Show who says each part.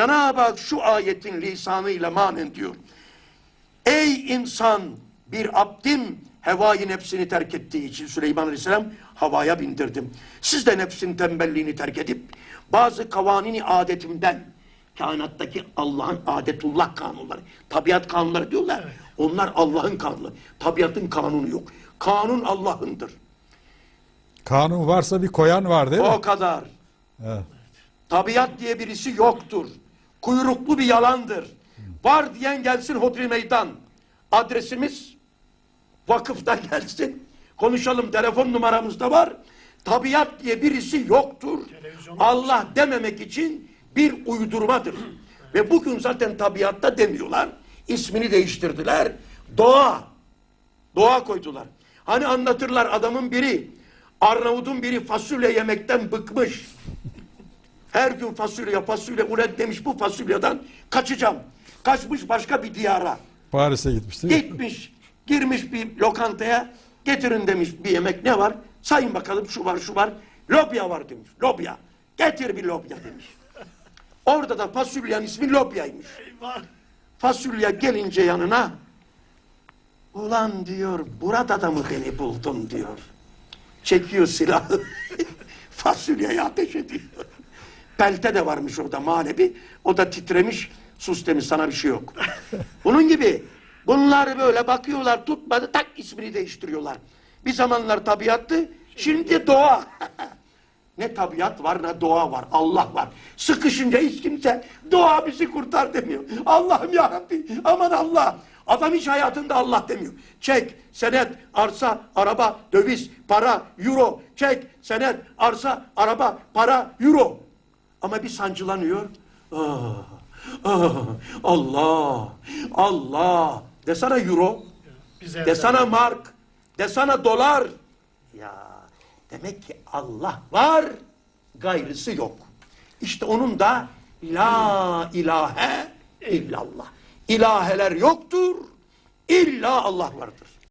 Speaker 1: Cenab-ı Hak şu ayetin lisanıyla manen diyor. Ey insan bir abdim hevai nefsini terk ettiği için Süleyman Aleyhisselam havaya bindirdim. Siz de nefsin tembelliğini terk edip bazı kavanini adetimden kainattaki Allah'ın adetullah kanunları, tabiat kanunları diyorlar. Onlar Allah'ın kanunu. Tabiatın kanunu yok. Kanun Allah'ındır.
Speaker 2: Kanun varsa bir koyan var değil mi?
Speaker 1: O kadar.
Speaker 2: Evet.
Speaker 1: Tabiat diye birisi yoktur. Kuyruklu bir yalandır. Var diyen gelsin Hodri Meydan. Adresimiz vakıfta gelsin. Konuşalım telefon numaramız da var. Tabiat diye birisi yoktur. Allah dememek için bir uydurmadır. Ve bugün zaten tabiatta demiyorlar. İsmini değiştirdiler. Doğa. Doğa koydular. Hani anlatırlar adamın biri Arnavut'un biri fasulye yemekten bıkmış. Her gün fasulye fasulye ulan demiş bu fasulyeden kaçacağım. Kaçmış başka bir diyara.
Speaker 2: Paris'e gitmiş değil mi?
Speaker 1: Gitmiş girmiş bir lokantaya getirin demiş bir yemek ne var? Sayın bakalım şu var şu var. Lobya var demiş. Lobya. Getir bir lobya demiş. Orada da fasulyenin ismi lobyaymış.
Speaker 3: Eyvah.
Speaker 1: Fasulye gelince yanına ulan diyor burada da mı beni buldun diyor. Çekiyor silahı. Fasulyeye ateş ediyor. Pelte de varmış orada manevi. O da titremiş. Sus demiş sana bir şey yok. Bunun gibi bunlar böyle bakıyorlar tutmadı tak ismini değiştiriyorlar. Bir zamanlar tabiattı şimdi doğa. Ne tabiat var ne doğa var. Allah var. Sıkışınca hiç kimse doğa bizi kurtar demiyor. Allah'ım ya Rabbi aman Allah. Adam hiç hayatında Allah demiyor. Çek, senet, arsa, araba, döviz, para, euro. Çek, senet, arsa, araba, para, euro. Ama bir sancılanıyor. Ah, ah, Allah, Allah. Desana euro.
Speaker 3: Bize
Speaker 1: Desana mark, desana dolar. Ya demek ki Allah var, gayrısı yok. İşte onun da la ilahe illallah. İlaheler yoktur, illa Allah vardır.